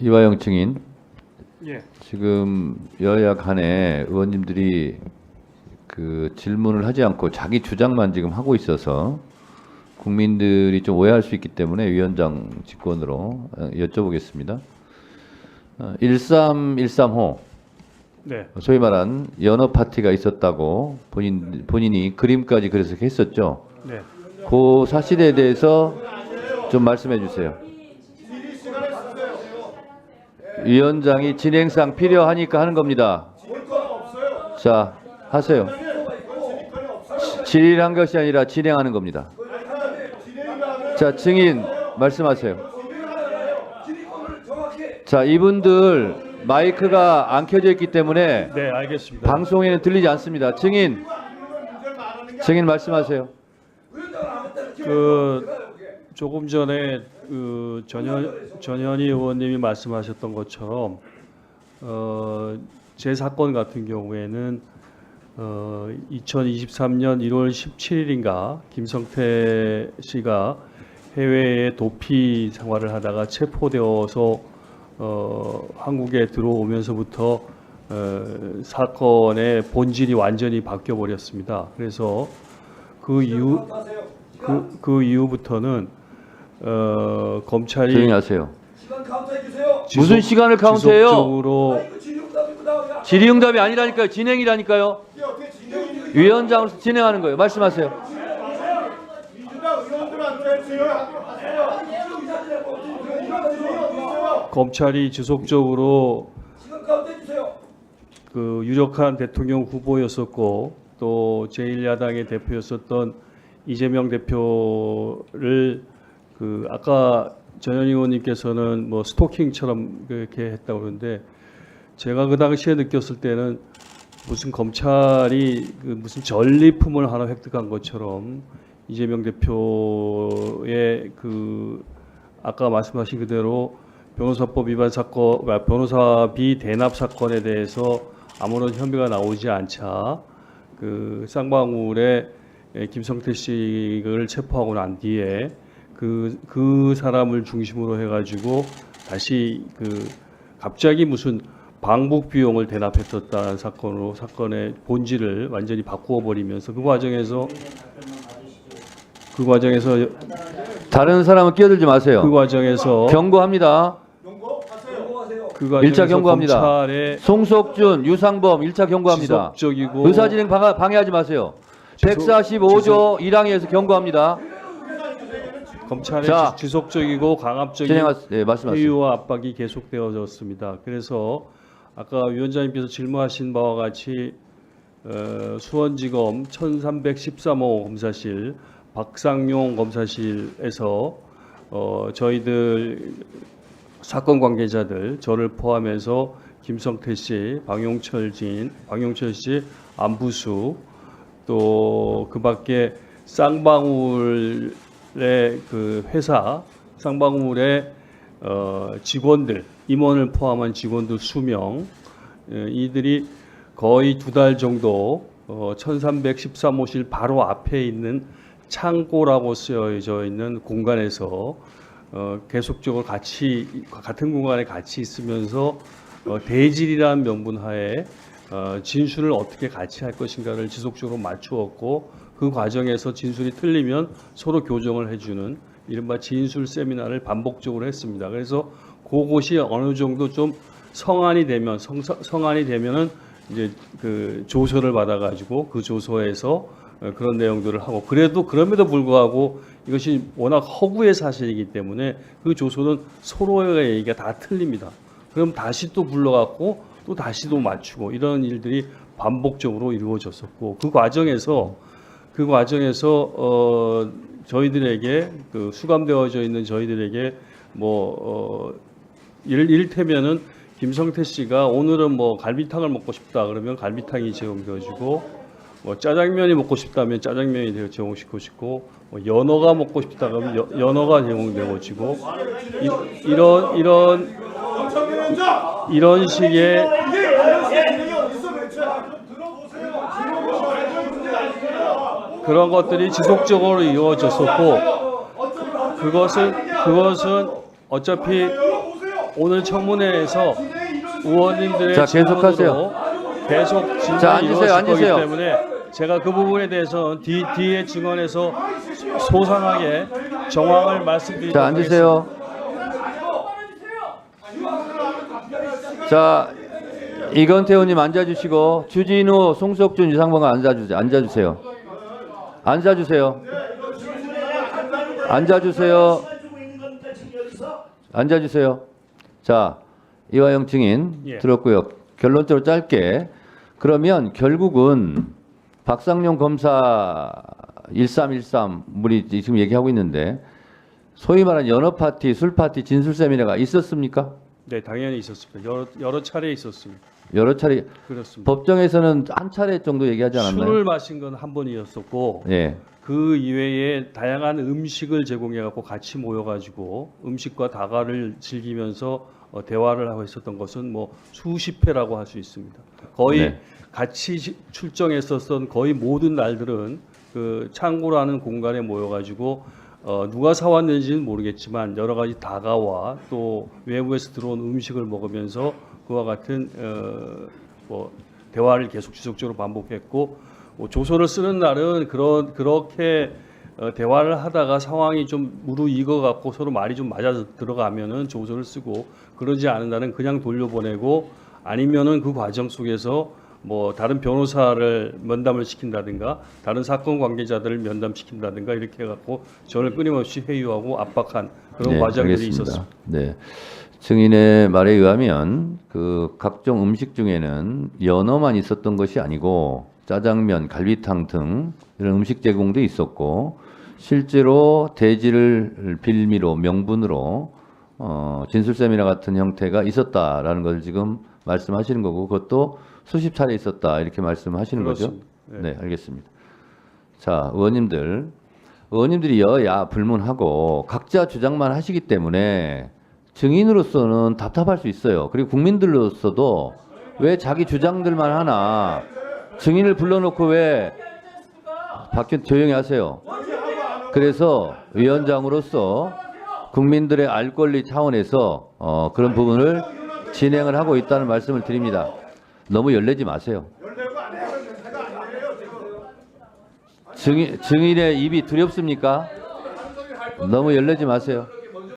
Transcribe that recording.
이화영 증인 예. 지금 여야 간에 의원님들이 그 질문을 하지 않고 자기 주장만 지금 하고 있어서 국민들이 좀 오해할 수 있기 때문에 위원장 직권으로 어, 여쭤보겠습니다. 어, 1313호 네. 소위 말한 연어 파티가 있었다고 본인 본인이 그림까지 그래서 했었죠. 네. 그 사실에 대해서 좀 말씀해 주세요. 위원장이 진행상 필요하니까 하는 겁니다. 자, 하세요. 지- 질의한 것이 아니라 진행하는 겁니다. 자, 증인 말씀하세요. 자, 이분들 마이크가 안 켜져 있기 때문에 네, 알겠습니다. 방송에는 들리지 않습니다. 증인, 증인 말씀하세요. 그 조금 전에 그 전현 전현희 의원님이 말씀하셨던 것처럼 어, 제 사건 같은 경우에는 어, 2023년 1월 17일인가 김성태 씨가 해외에 도피 생활을 하다가 체포되어서 어, 한국에 들어오면서부터 어, 사건의 본질이 완전히 바뀌어 버렸습니다. 그래서 그 이후 그, 그 이후부터는 어, 검찰이 조용히 하세요. 시간 카운트해 주세요. 무슨 시간을 카운트해요? 지속적으로 이거 그냥. 질의응답이 아니라니까요. 진행이라니까요. 이게 어떻게 진용이 위원장으로서 진행하는 거예요. 말씀하세요. 민주당 의원들한테 질의하세요. 검찰이 지속적으로 시간 카운트해 주세요. 그 유력한 대통령 후보였었고 또 제1야당의 대표였었던 이재명 대표를 그 아까 전현희 의원님께서는 뭐 스토킹처럼 그렇게 했다고 그러는데 제가 그 당시에 느꼈을 때는 무슨 검찰이 그 무슨 전리품을 하나 획득한 것처럼 이재명 대표의 그 아까 말씀하신 그대로 변호사법 위반 사건, 아, 변호사비 대납 사건에 대해서 아무런 혐의가 나오지 않자 그 쌍방울에 에, 김성태 씨를 체포하고 난 뒤에 그, 그 사람을 중심으로 해가지고 다시 그 갑자기 무슨 방북 비용을 대납했었다는 사건으로 사건의 본질을 완전히 바꾸어 버리면서 그 과정에서 그 과정에서 다른 사람은 끼어들지 마세요. 그 과정에서 경고합니다. 그 과정에서 일차 경고합니다. 검찰의 송석준, 유상범 1차 경고합니다. 지속적이고 의사 진행 방해, 방해하지 마세요. 지속- 145조 1항에서 경고합니다. 검찰의 자, 지- 지속적이고 강압적인 진행하 네, 말씀하세요. 회유와 압박이 계속되어졌습니다. 그래서 아까 위원장님께서 질문하신 바와 같이 어, 수원지검 1313호 검사실 박상용 검사실에서 어, 저희들 사건 관계자들 저를 포함해서 김성태 씨, 방용철 진, 방용철 씨, 안부수 또 그밖에 쌍방울의 그 회사 쌍방울의 어, 직원들 임원을 포함한 직원들 수명 예, 이들이 거의 두 달 정도 어, 1313호실 바로 앞에 있는 창고라고 쓰여져 있는 공간에서 어, 계속적으로 같이 같은 공간에 같이 있으면서 어, 대질이라는 명분 하에 어, 진술을 어떻게 같이 할 것인가를 지속적으로 맞추었고 그 과정에서 진술이 틀리면 서로 교정을 해주는 이른바 진술 세미나를 반복적으로 했습니다. 그래서 그곳이 어느 정도 좀 성안이 되면 성, 성안이 되면은 이제 그 조서를 받아가지고 그 조서에서 어, 그런 내용들을 하고 그래도 그럼에도 불구하고 이것이 워낙 허구의 사실이기 때문에 그 조서는 서로의 얘기가 다 틀립니다. 그럼 다시 또 불러갖고 또 다시 또 맞추고 이런 일들이 반복적으로 이루어졌었고 그 과정에서 그 과정에서 어 저희들에게 그 수감되어져 있는 저희들에게 뭐 어, 이를 이를테면은 김성태 씨가 오늘은 뭐 갈비탕을 먹고 싶다 그러면 갈비탕이 제공되어지고 뭐 짜장면이 먹고 싶다면 짜장면이 제공시키고 싶고 뭐 연어가 먹고 싶다 그러면 여- 연어가 제공되어지고 이, 이런 이런 이런 식의 그런 것들이 지속적으로 이루어졌었고 그것은 그것은 어차피 오늘 청문회에서 의원님들의 자, 계속하세요. 계속 자, 앉으세요, 이루어질 앉으세요. 거기 때문에 제가 그 부분에 대해서 뒤, 뒤에 증언에서 소상하게 정황을 말씀드리도록 자, 앉으세요. 자, 이건태 의원님 앉아주시고 주진우, 송석준, 유상범가 앉아주세요. 앉아주세요. 앉아주세요. 앉아주세요. 앉아주세요. 자, 이화영 증인 예. 들었고요. 결론적으로 짧게 그러면 결국은 박상용 검사 1313 우리 지금 얘기하고 있는데 소위 말하는 연어 파티, 술 파티, 진술 세미나가 있었습니까? 네, 당연히 있었습니다. 여러, 여러 차례 있었습니다. 여러 차례 그렇습니다. 법정에서는 한 차례 정도 얘기하지 않았나요? 술을 마신 건 한 번이었었고 예. 그 이외에 다양한 음식을 제공해 갖고 같이 모여 가지고 음식과 다가를 즐기면서 어, 대화를 하고 있었던 것은 뭐 수십 회라고 할 수 있습니다. 거의 네. 같이 시- 출정했었던 거의 모든 날들은 그 창고라는 공간에 모여 가지고 어, 누가 사왔는지는 모르겠지만 여러 가지 다가와 또 외부에서 들어온 음식을 먹으면서 그와 같은 어, 뭐 대화를 계속 지속적으로 반복했고 뭐 조서를 쓰는 날은 그런 그렇게 어, 대화를 하다가 상황이 좀 무르익어 갖고 서로 말이 좀 맞아 들어가면은 조서를 쓰고 그러지 않은 날은 그냥 돌려보내고 아니면은 그 과정 속에서 뭐 다른 변호사를 면담을 시킨다든가 다른 사건 관계자들을 면담시킨다든가 이렇게 해갖고 저를 끊임없이 회유하고 압박한 그런 네, 과정들이 알겠습니다. 있었습니다. 네. 증인의 말에 의하면 그 각종 음식 중에는 연어만 있었던 것이 아니고 짜장면, 갈비탕 등 이런 음식 제공도 있었고 실제로 대지를 빌미로 명분으로 어, 진술 세미나 같은 형태가 있었다라는 걸 지금 말씀하시는 거고 그것도 수십 차례 있었다 이렇게 말씀하시는 거죠. 그렇습니다. 네. 네, 알겠습니다. 자, 의원님들, 의원님들이 여야 불문하고 각자 주장만 하시기 때문에 증인으로서는 답답할 수 있어요. 그리고 국민들로서도 왜 자기 주장들만 하나 증인을 불러놓고 왜 박현 조용히 하세요. 그래서 위원장으로서 국민들의 알 권리 차원에서 어, 그런 부분을 진행을 하고 있다는 말씀을 드립니다. 너무 열내지 마세요. 증인, 증인의 입이 두렵습니까? 너무 열내지 마세요.